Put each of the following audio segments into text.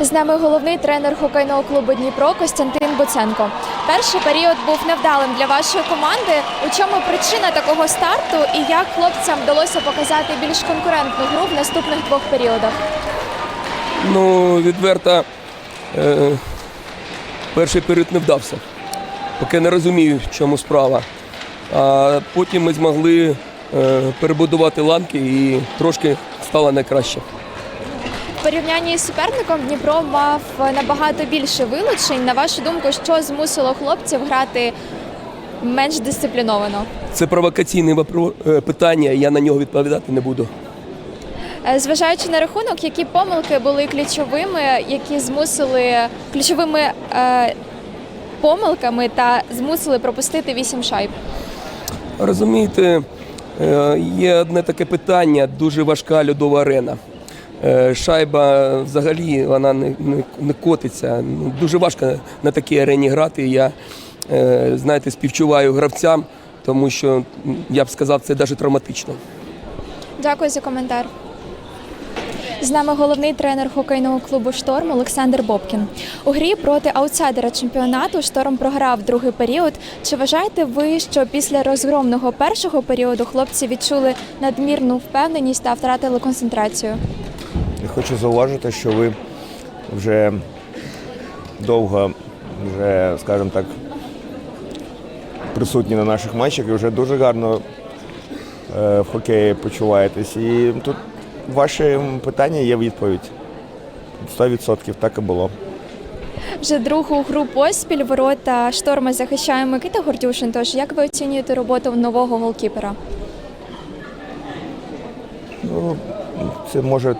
З нами головний тренер хокейного клубу Дніпро Костянтин Буценко. Перший період був невдалим для вашої команди. У чому причина такого старту і як хлопцям вдалося показати більш конкурентну гру в наступних двох періодах? Ну, відверто, е, перший період не вдався. Поки не розумію, в чому справа. А потім ми змогли е, перебудувати ланки і трошки стало не краще. В порівнянні з суперником Дніпро мав набагато більше вилучень. На вашу думку, що змусило хлопців грати менш дисципліновано? Це провокаційне е, питання, я на нього відповідати не буду. Е, Зважаючи на рахунок, які помилки були ключовими, які змусили ключовими е, помилками та змусили пропустити вісім шайб. Розумієте, е, є одне таке питання, дуже важка льодова арена. Е, Шайба взагалі вона не, не, не котиться. Дуже важко на такій арені грати. Я е, знаєте, співчуваю гравцям, тому що я б сказав, це навіть травматично. Дякую за коментар. З нами головний тренер хокейного клубу Шторм Олександр Бобкін. У грі проти аутсайдера чемпіонату Шторм програв другий період. Чи вважаєте ви, що після розгромного першого періоду хлопці відчули надмірну впевненість та втратили концентрацію? Я хочу зауважити, що ви вже довго, вже, скажімо так, присутні на наших матчах і вже дуже гарно е, в хокеї почуваєтесь. І тут ваше питання є відповідь. 100% так і було. Вже другу гру поспіль ворота шторма захищає Микита Гордюшин. Тож як ви оцінюєте роботу нового голкіпера? Ну, це може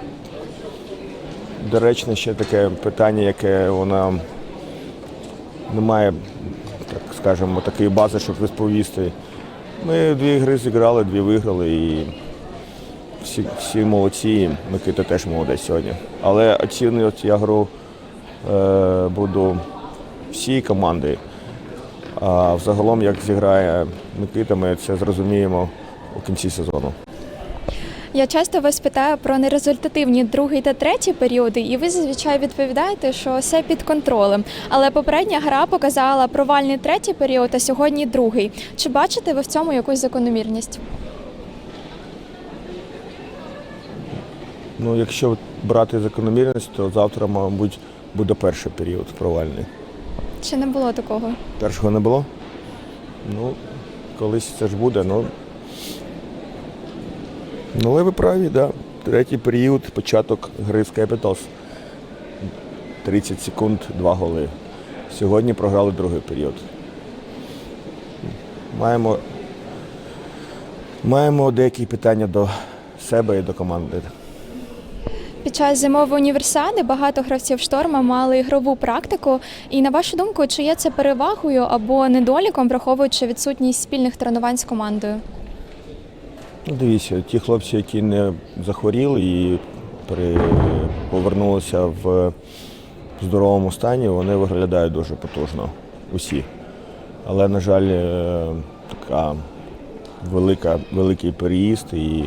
доречно ще таке питання, яке вона не має, так скажемо, такої бази, щоб розповісти. Ми дві гри зіграли, дві виграли і всі, всі молодці, Микита теж молодець сьогодні. Але оцінювати я гру е, буду всій команди. А взагалом, як зіграє Микита, ми це зрозуміємо у кінці сезону. Я часто вас питаю про нерезультативні другий та третій періоди, і ви зазвичай відповідаєте, що все під контролем. Але попередня гра показала провальний третій період, а сьогодні другий. Чи бачите ви в цьому якусь закономірність? Ну, якщо брати закономірність, то завтра, мабуть, буде перший період провальний. Чи не було такого? Першого не було? Ну, колись це ж буде, ну. Ну, але ви праві, так. Да. Третій період, початок гри з Capitals. 30 секунд, два голи. Сьогодні програли другий період. Маємо, маємо деякі питання до себе і до команди. Під час зимової універсіади багато гравців шторма мали ігрову практику. І на вашу думку, чи є це перевагою або недоліком, враховуючи відсутність спільних тренувань з командою? Ну, дивіться, ті хлопці, які не захворіли і при... повернулися в здоровому стані, вони виглядають дуже потужно. Усі. Але, на жаль, е, така велика, великий переїзд, і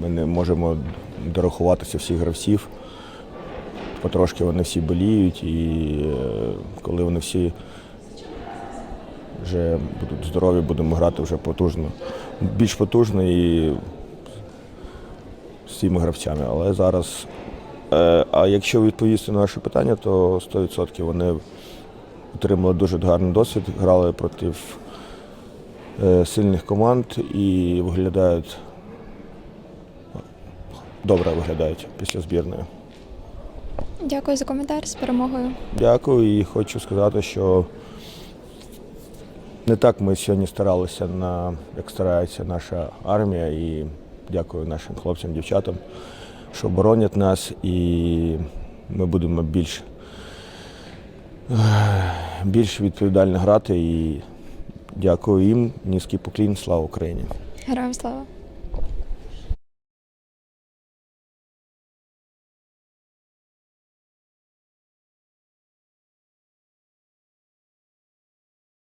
ми не можемо дорахуватися всіх гравців. Потрошки вони всі боліють, і е, коли вони всі вже будуть здорові, будемо грати вже потужно. Більш потужно і з цими гравцями. Але зараз, е, а якщо відповісти на ваше питання, то 100% вони отримали дуже гарний досвід, грали проти е, сильних команд і виглядають добре виглядають після збірної. Дякую за коментар з перемогою. Дякую і хочу сказати, що не так ми сьогодні старалися, на, як старається наша армія. І дякую нашим хлопцям, дівчатам, що боронять нас, і ми будемо більш, більш відповідально грати. І дякую їм, низький поклін, слава Україні. Героям слава!